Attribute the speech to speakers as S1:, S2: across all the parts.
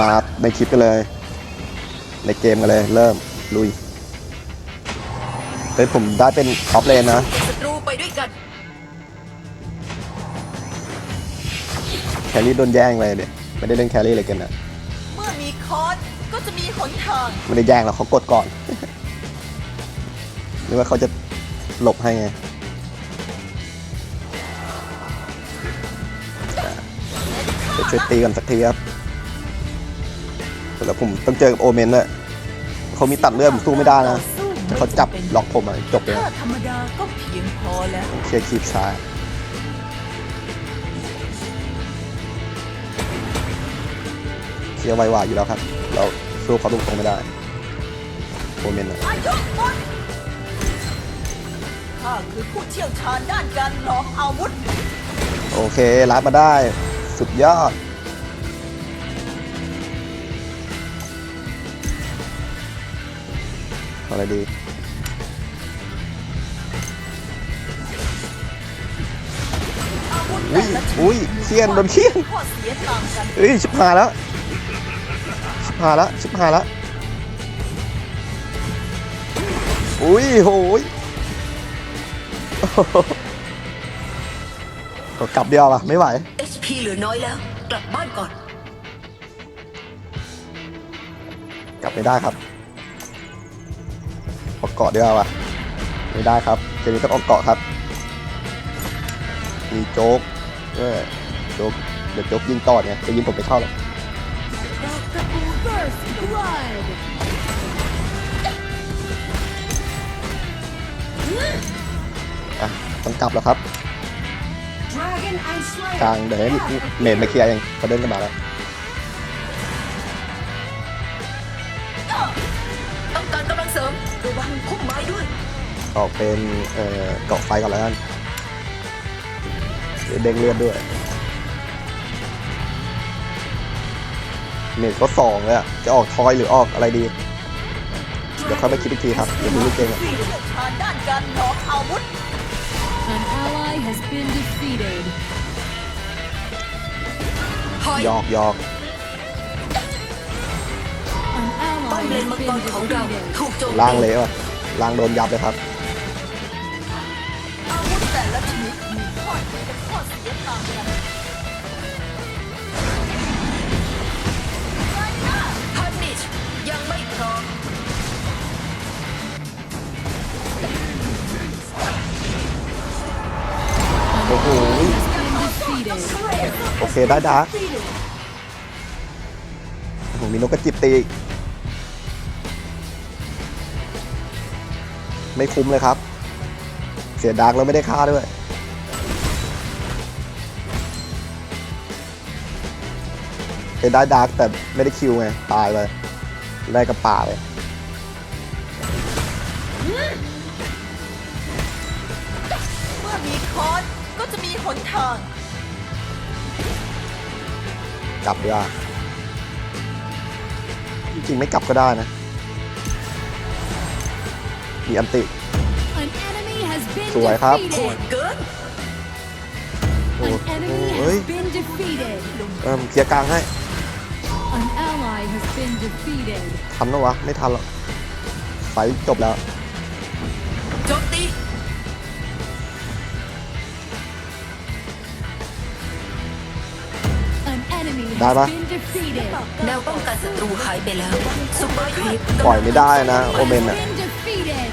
S1: มาในคลิปกันเลย ในเกมกันเลยเริ่มลุยเฮ้ยผมได้เป็นออฟเลนนะ
S2: ศัตรูไปด้วยกัน
S1: แครี่โดนแย่งไปเดี๋ยไม่ได้เล่นแครี่เลยกันนะ
S2: เมื่อมีคอนก็จะมีหนทาง
S1: ไม่ได้แย่งหรอกเขากดก่อนนึกว่าเขาจะหลบให้ไงเดี๋ยวช่วยตีกันสักทีครับ แล้วผมต้องเจอกับโอเมนด้วยเขามีตัดเลือดผมสู้ไม่ได้นะเขาจับล็อกผมอะจบเลย
S2: ธรรมดาก็เพียงพอแล้ว
S1: เคลียร์คีบซ้ายเคลียร์ไวกว่าอยู่แล้วครับ เราสู้เขาตรงๆไม่ได้โอเมนอะ
S2: ข้าคือผู้เชี่ยวชาญด้านการหลอมอาวุธ
S1: โอเครับมาได้ สุดยอด อาอะไรดี
S2: อาวุธ
S1: อุ้
S2: แต่
S1: ย
S2: ละชนิด
S1: อุ้ยเคียนโดนเคียน
S2: ข้อเสียต่างกัน
S1: เฮ้ยชิบหายแล้วชิบหายแล้วชิบหายแล้วอุ้ยโหยโอ้โหกลับเดียวป่ะ ไม่ไหว
S2: HP เหลือน้อยแล้ว กลับบ้านก่อน
S1: กลับไม่ได้ครับ ออกเกาะเดียวป่ะไม่ได้ครับเจนี้ต้องออกเกาะครับ มีโจ๊กเออโจ๊กเดี๋ยวโจ๊กยิงต่อเนี่ยจะยิงผมไปเข้าหรอก
S3: First blood.
S1: อะต้องกลับแล้วครับ
S3: Dragon and Slayer.
S1: กลางเดี๋ยวให้เมนมาเคลียร์เองเขาเดินกันมาแล้ว
S2: อ
S1: อกเป็นเอ่อเกาะไฟก่อนแล้วกันเดี๋ยวเด้งเลือดด้วยเมนก็สองเลยอะจะออกทอยหรือออกอะไรดี เดี๋ยวค่อยไปคิดอีกทีครับเดี๋ยวดูลูกเกมอะ
S2: ผู้เชี่ยวชาญด้านการหลอมอาวุธ
S3: An ally has been defeated.
S2: ถอย
S1: ยอกยอก
S3: An
S2: ป้อม
S3: ally
S2: เลน
S3: has
S2: มังกร
S3: been
S2: ของเรา
S3: defeated.
S2: ถูกโจม
S1: ล่าง
S2: ตี
S1: เละว่ะล่างโดนยับเลยครับ
S2: อดีและข้อเสียตางกันฮันนิชยังไม่พร้อม
S1: โอ้โหโอเคได้ดาร์กผมมีนกกระจิบตีไม่คุ้มเลยครับ เสียดาร์กแล้วไม่ได้ค่าด้วย ไปได้ดาร์กแต่ไม่ได้คิวไง ตายเลยได้กับป่าเลย
S2: เมื่อมีคอนก็จะมีหนทาง
S1: กลับดีกว่าจริงๆไม่กลับก็ได้นะ มีอันติ
S3: An enemy has been
S1: สวยครับ
S2: โห
S3: defeated.
S2: ดเกิน
S1: โอ้
S3: An
S1: โห
S3: enemy
S1: เฮ้ย
S3: has been defeated.
S1: เอิ่มเคลียร์กลางให้ ทันแล้ววะ ไม่ทันหรอกไฟจบแล้ว
S2: โจมตี
S3: An enemy
S1: Đá ba.
S3: has been defeated.
S2: แนวป้องกันศัตรูหายไปแล้วซุปเปอร์คลิป
S1: ปล่อยไม่ได้นะ โอ
S3: An
S1: เมน
S3: ally
S1: อะ
S3: has been defeated.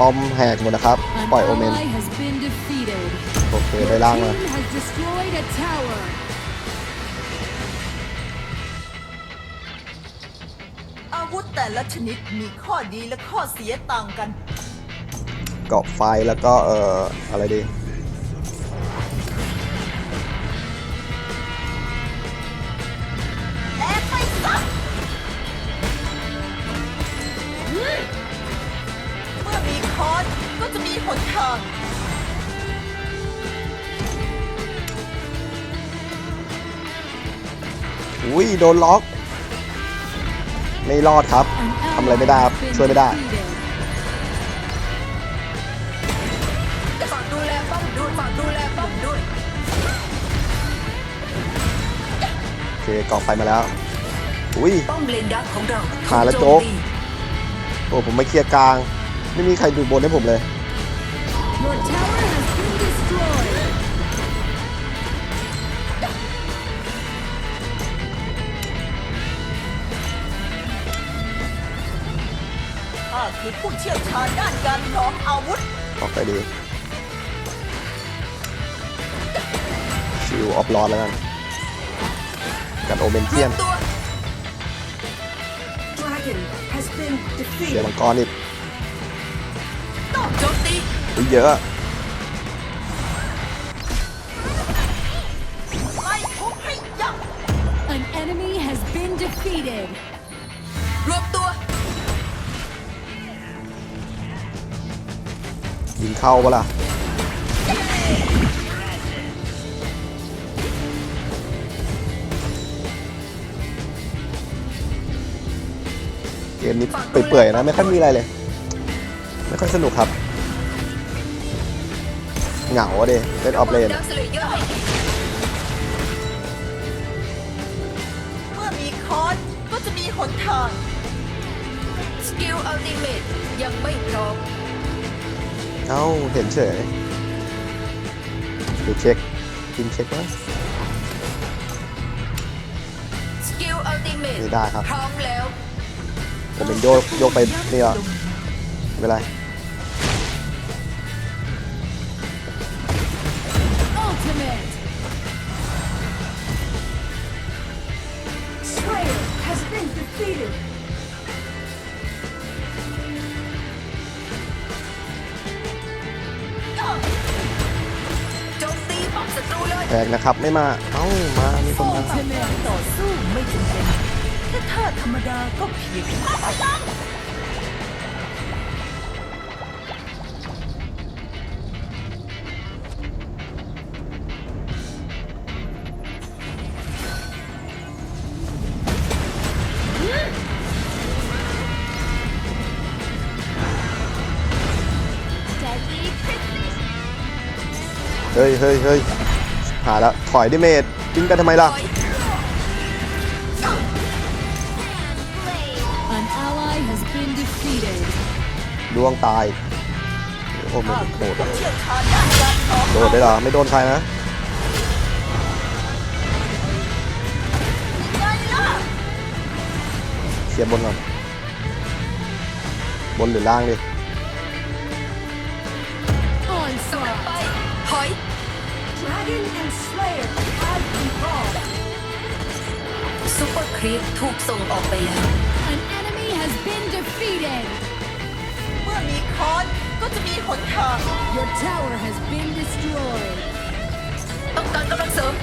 S1: ป้อมแหกหมดนะครับ
S3: An
S1: ปล่อยโอเมน
S3: ally has been defeated.
S1: โอเค ได้
S3: Your
S1: ล่าง
S3: team
S1: มา
S2: วุธแต่ละชนิดมีข้อดีและข้อเสียต่างกัน
S1: เกาะไฟแล้วก็เอ่ออะไรดี
S2: แลกไปซะเมื่อมีคอนก็จะมีหนทาง
S1: อุ้ยโดนล็อก ไม่รอดครับ
S3: An
S1: ทำอะไร
S3: ally
S1: ไม่ได้ครับ
S3: has been
S1: ช่วยไม่ได้
S3: defeated.
S2: ฝากดูแลป้อมด้วยฝากดูแลป้อมด้วย
S1: โอเคเกาะไฟมาแล้ว อุ้ย
S4: ป้อมเลนดักของเรา
S1: ขาละ
S4: ถู
S1: โจ๊ก
S4: ตี
S1: โอ้ผมมาเคลียร์กลาง ไม่มีใครดูบนให้ผมเลย
S2: คือผู้เชี่ยวชาญด้านการพร้อมอาวุธ
S1: ออกไปดีชิวออฟลอดแล้วกันกันโอเมน
S4: ร
S1: เทียวน
S4: มตัว Dragon has been
S1: เดี๋ยว
S4: defeated
S1: มังกรอีก
S4: โจมตี
S1: อุ๊ยเยอะ
S2: ไล่ทุกให้ยับ
S3: An enemy has been defeated.
S1: ยิงเข้าปะล่ะเกมนี้เปื่อยๆนะไม่ค่อยมีอะไรเลย ไม่ค่อยสนุกครับ เหงาเดเล่นออฟเลน
S4: เมื่
S2: อมีคอนก็จะมีหนทาง
S4: สกิลอัลติเมทยังไม่พร้อม
S1: เอ้า เห็นเฉยดูเช็คกินเช็คไหม
S4: สกิลอัลติเมท
S1: ไม่ได้ครับ
S4: พร้อมแล้ว
S1: ผมเป็นโยกโยกไปนี่เหรอไม่เป็นไร
S3: Ultimate.
S4: Slayer has been defeated
S1: พงนะครับ ไม่มา เอ้ามามีคนมา
S3: Ultimate.
S2: ต่อสู้ไม่จำเป็นแค่ท่าธรรมดาก็เพียง
S1: เฮ้ยเฮ้ยเฮ้ย หาแล้ว ถอยดิเมดวิ่งกันทำไมล่ะ
S4: ถอย
S3: An ally has been defeated.
S1: ดวงตาย โอ้มัน
S2: ข้า
S1: โห
S2: คือ
S1: ด
S2: ผู้เชี่ยวชาญด้านการพร้อม
S1: โดดได้เหรอ ไม่โดนใครนะ
S2: ไงล่ะ
S1: เคลียร์บนก่อน บนหรือล่างดิ
S2: Dragon and Slayer have evolved
S4: ซุปเปอร์ครีปถูกส่งออกไปแล้ว
S3: An enemy has been defeated.
S2: เมื่อมีคอนก็จะมีหนทาง
S3: Your tower has been destroyed.
S4: ต้องการกำลังเสริม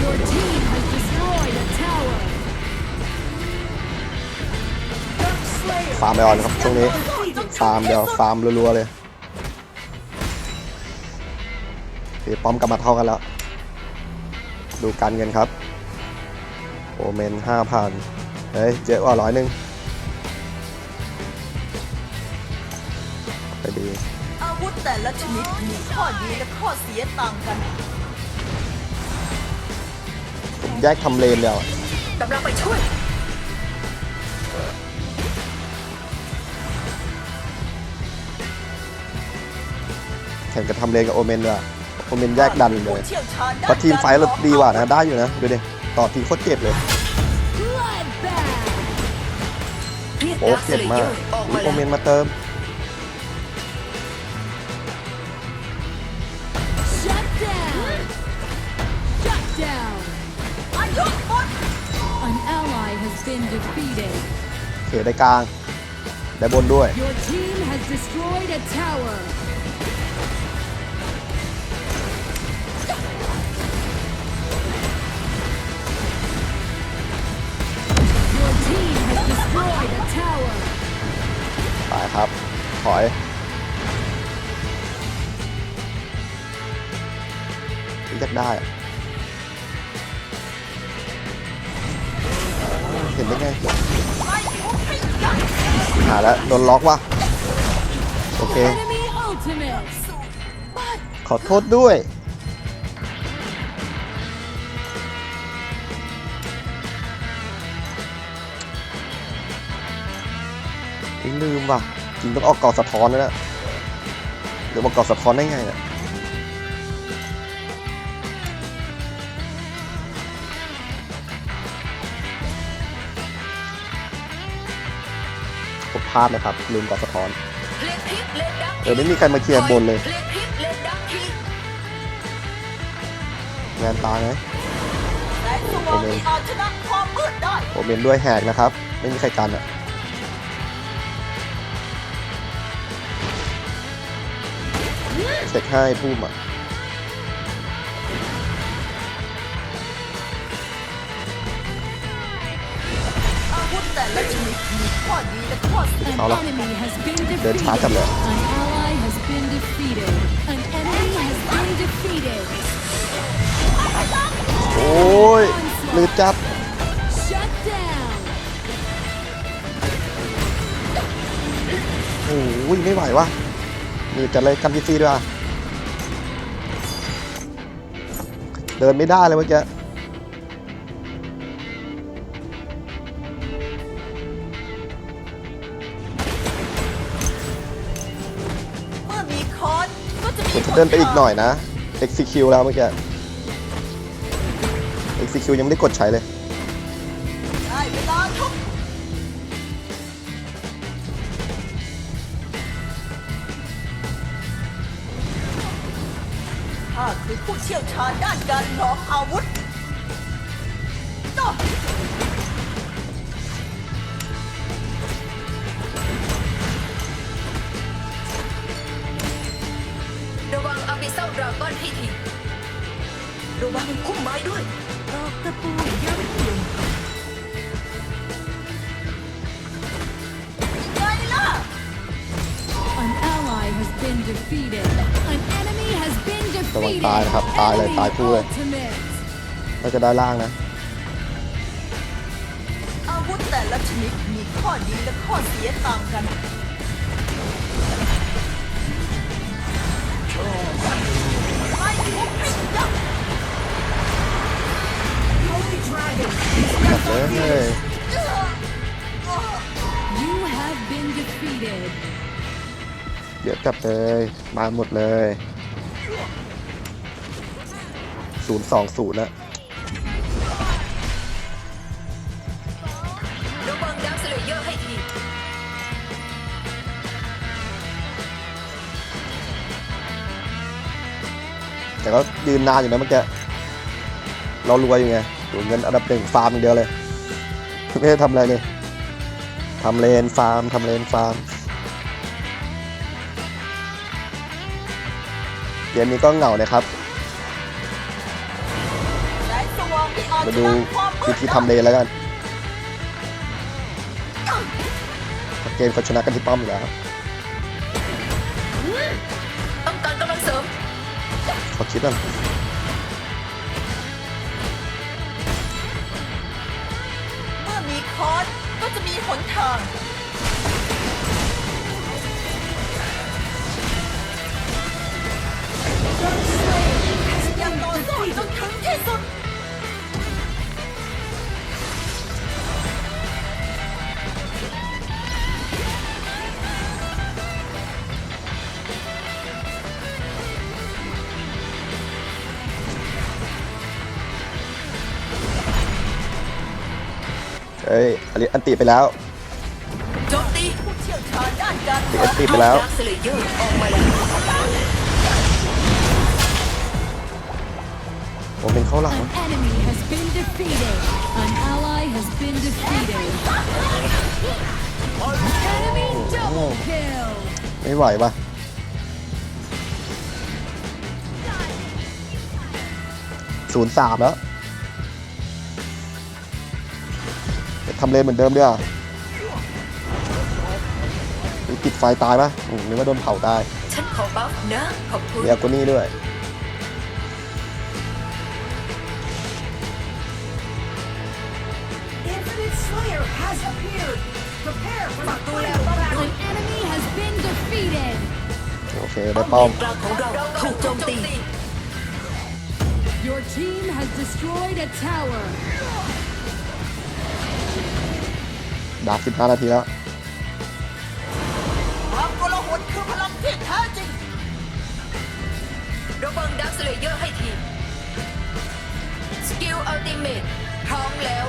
S3: Your team
S1: ฟาร์มไปอ่อนครับช่วงนี้ฟาร์มเดียวฟาร์มรัวๆเลยโอเคป้อมกลับมาเท่ากันแล้ว ดูกันกันครับ โอเมนห้าพันเฮ้ยเจ๊กว่าร้อยหนึ่งไปดี
S2: อาวุธแต่ละชนิดมีข้อดีและข้อเสียต่างกัน
S1: ผมแยกทำเลนเดียว
S4: กำลังไปช่วย
S1: ข่งกับทำเลนกับโอเมนเลยโอเมนแยกดันเลย
S2: ผู้เชี่ยวชาญด้าน
S1: เพราะทีมไฟท์เราดีกว่านะได้อยู่นะดูดิต่อทีโคตรเจ็บเลย
S3: Bloodbath.
S4: เรียก
S1: โอ้
S4: ดักส
S1: เจ็บ
S4: เล
S1: มา
S4: เย
S1: ก
S4: อร์ออก
S1: อุ๊
S4: มาย
S1: โอ
S4: แล้ว
S1: เมนมาเติม
S3: Shut down. Shut down.
S2: อายุหมด
S3: An ally has been defeated.
S1: เขได้กลาง ได้บนด้วย ตายครับ ถอย อยากได้อะเห็นได้ไง
S2: ไล่ทุกให้ยับ
S1: หาแล้ว โดนล็อกว่ะ โอเค
S3: Enemy ultimate.
S1: ขอโทษด้วย ลืมว่ะจริงต้องออกเกาะสะท้อนแล้วนะหรือว่าเกาะสะท้อนได้ไงเนี่ยผมพลาดนะครับ ลืมเกาะสะท้อน
S4: เดัก
S1: เออไม่มีใครมาเคลียร์บนเลย
S4: งา
S1: นตาไหม
S2: แสงสว่างที่อาจชนะความมืดได้
S1: โอเมนด้วยแหกนะครับ ไม่มีใครกันอะ เช็คให้พุ่มอะ
S2: อาวุธแต่ละชนิดมีข้อดีและข้อเสีย
S3: An
S1: Hola.
S3: enemy has been
S1: เดินช้า
S3: defeated.
S1: จังเลย
S3: An ally has been defeated. An enemy has been defeated.
S1: โอ้ยลืดจับ
S3: Shut down.
S1: โอ้ยไม่ไหววะลืดจัดเลยกันพีซีด้วย เดินไม่ได้เลยเมื่อกี้
S2: เมื่อมีคอนก็จะมี
S1: มจะเดินไปอีกหน่อยนะ XQ แล้วเมื่อกี้ XQ ยังไม่ได้กดใช้เลย
S2: ข้าคือผู้เชี่ยวชาญด้านการหลอมอาวุธจ้ะ
S4: ระวังอาบิเซลดราก้อนให้ทีระวังพุ่มไม้ด้วย
S2: ตอกตะปูย้ำกลุ่มไงล่ะ
S3: An ally has been defeated.
S1: ระวัง
S3: defeated.
S1: ตายนะครับ ตายเลย
S3: Enemy
S1: ตายคู่เลย
S3: ultimate.
S1: น่าจะได้ล่างนะ
S2: อาวุธแต่ละชนิดมีข้อดีและข้อเสียต่างกัน ไม่ทุกให้ยับ
S1: จัดเลย
S3: You have been defeated.
S1: เดี๋ยวจับเลย มาหมดเลย 020นะ
S4: ระวังดักสเลเยอร์ให้ที
S1: แต่ก็ยืนนานอยู่นะเมื่อกี้เรารวยอยู่ไงดูเงินอันดับหนึ่งฟาร์มอย่างเดียวเลย ไม่ได้ทำอะไรเลยทำเลนฟาร์มทำเลนฟาร์มเกมนี้ก็เหงานะครับ มา
S2: ช
S1: ดู
S2: นะความมื
S1: วิ
S2: ด
S1: ธีทำเลนแล้วกันเกมเขาชนะกันที่ป้อมอยู่แล้ว
S4: ต้องการกำลังเสริม
S1: เขาคิดว่า
S2: เเอ้
S1: ยอันนี้อันติไปแล้ว
S4: โจมตี
S2: ผู้เชี่ยวชาญด้านการ
S1: ติดอันติไปแล้ว
S4: ดักสเลเยอร์ออกมาแล้ว
S1: ผมเป็นเข้าหลัง
S3: An enemy has been defeated. An ally has been defeated. Enemy double kill.
S1: ไม่ไหวปะศูนย์สามแล้ว ทำเลนเหมือนเดิมด้วยอะมีปิดไฟตายปะอืมนึกว่าโดนเผาตาย
S4: ฉันขอบัฟนะขอบคุณ
S1: มีอากูนี่ด้วย
S3: An enemy has been defeated.
S1: ได้ป้อม
S4: กลางของเราถูกโจมตี
S3: Your team has destroyed a tower.
S1: ดาบ15 นาทีแล้ว
S2: ความกลาหลคือพลังที่แท้จริง
S4: ระวังดักสเลเยอร์ให้ทีสกิลอัลติเมทพร้อมแล้ว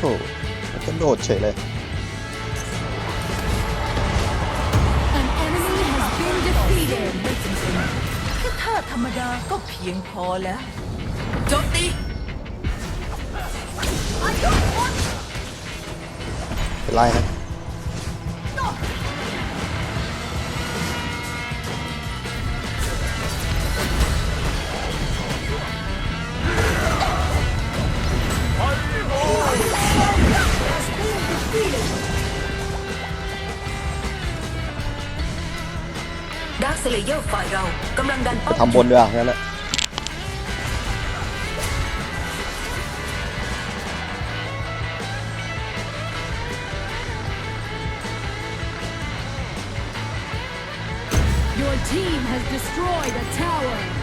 S1: โอ้โหมันก็โดดเฉยเลย
S3: An enemy has been defeated.
S2: แค่ท่าธรรมดาก็เพียงพอแล้ว
S4: โจมตี
S1: เป็นไรฮะ
S4: ดักสเลเยอร์ฝ่ายเรากำลังดัน
S1: ไป
S4: ป้อม
S1: ทำบนด้วยอะงั้นแหละ
S3: has destroyed a tower.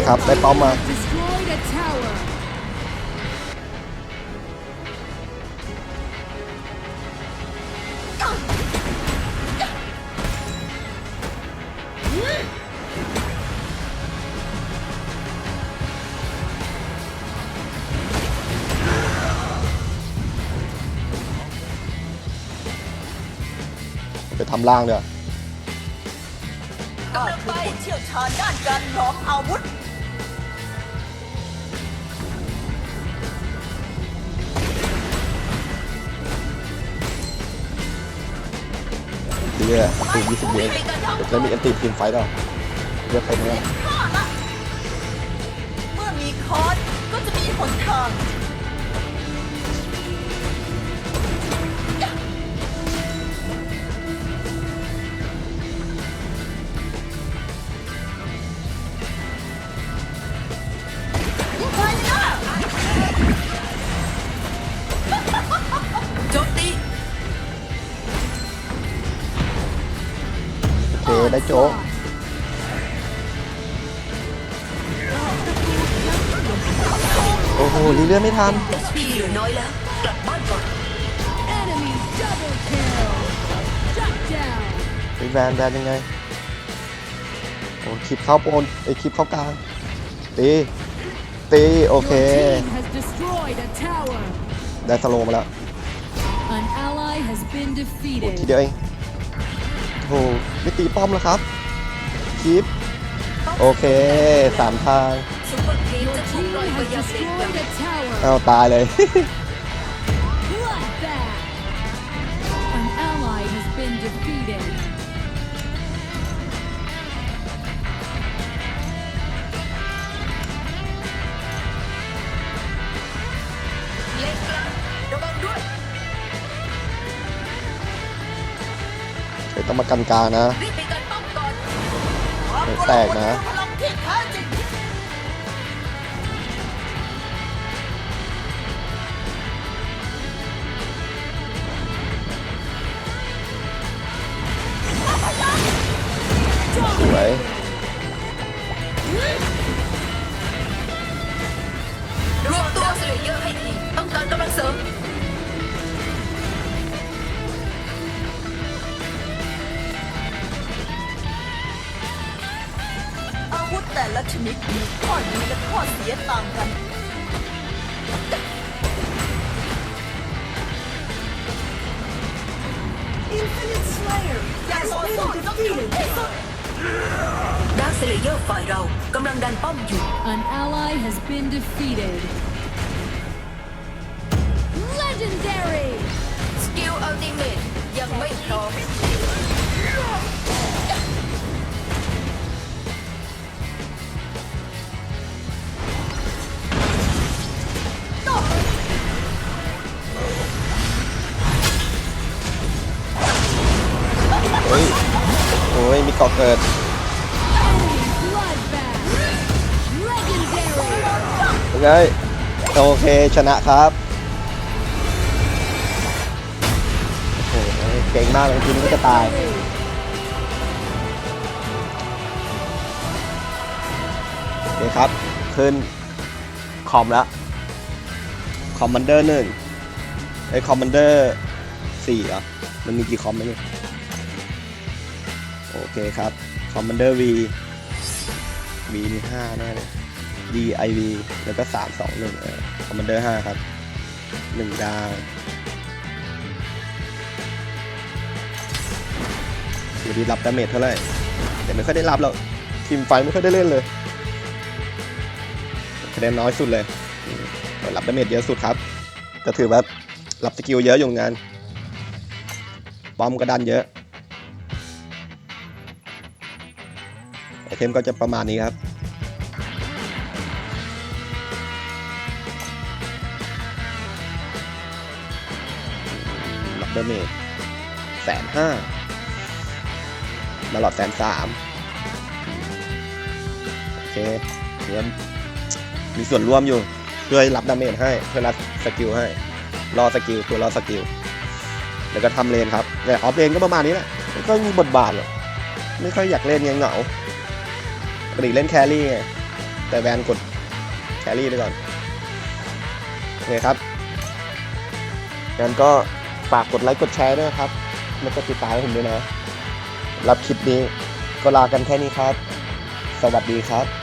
S1: คครับ ได้ป้อมมา ไปทำล่างเด้วย
S2: ก็คือผู้เชี่ยวชาญด้านการหลอมอาวุธ
S1: เยอะตี20เดือนเยอะแล้วมีอันตีทีมไฟต์ด้วยเยอะไปไหม
S2: เมื่อมีคอร์สก็จะมีหนทาง
S1: อเคได้โจ๊กโอ้โหรีเลื่อนไม่ทัน
S4: พี่เหลือน้อยแล้วกลับบ้านก่อน
S3: Enemy double kill. Shut down.
S1: ไปแวนแวนยังไงโอ้คลิปเข้าโปนไอยคลิปเข้ากลางตีตีโอ
S3: Your
S1: เค
S3: team has destroyed a tower.
S1: ได้สโลว์มาแล้ว
S3: An ally has been
S1: โอ้
S3: defeated.
S1: ทีเดียวเองโอ้โหไม่ตีป้อมแล้วครับคลิปโอเคสามทาง
S4: ซุปเปอร์ครีม
S3: Your
S4: จะ
S1: ต้องมากันกลางนะแตกนะ
S2: พลังที่แท้จริง
S1: สวย
S4: รวมตัวสเลเยอร์ให้ทีต้องการกำลังเสริม
S2: นิดมีข้อดีและข้อเสียต่างกัน Infinite Slayer has been defeated. ดั
S4: กเซเลเยอร์ฝ่ายเรากำลังดันป้อมอยู่
S3: An ally has been defeated. Legendary!
S1: สกิลอัลติเม
S4: ตยังไม่พร้อม
S1: กิด
S3: Bloodbath. Legendary.
S1: เป็นไงโอเคชนะครับโอ้โหเก่งมากเลยทีนี้ก็จะตายโอเคครับ ขึ้นคอมแล้วคอมมานเดอร์หนึ่งไอ้คอมมานเดอร์สี่เหรอมันมีกี่คอมไหมเนี่ย โอเคครับคอมมานเดอร์ V V มีห้าแน่เลย D I V แล้วก็สามสองหนึ่งเออคอมมานเดอร์ห้าครับหนึ่งดาวดูดีรับดาเมจเท่าไหร่แต่ไม่ค่อยได้รับหรอกทีมไฟไม่ค่อยได้เล่นเลยคะแนนน้อยสุดเลยรับดาเมจเยอะสุดครับ ก็ถือว่ารับสกิลเยอะอยู่เหมือนป้อมก็ดันเยอะ ไอเทมก็จะประมาณนี้ครับรับดาเมจแสนห้ามาหลอดแสนสามโอเคเพื่อนมีส่วนร่วมอยู่เพื่อรับดาเมจให้เพื่อรับสกิลให้ รอสกิลเพื่อรอสกิลแล้วก็ทำเลนครับแต่ออฟเลนก็ประมาณนี้แหละไม่ค่อยมีบทบาทหรอกไม่ค่อยอยากเล่นไงเหงา ปกติเล่นแครี่ไงแต่แวนกดแครี่ไปก่อนโอเคครับงั้นก็ฝากกดไลค์กดแชร์ด้วยครับ แล้วก็ติดตามให้ผมด้วยนะ รับคลิปนี้ก็ลากันแค่นี้ครับ สวัสดีครับ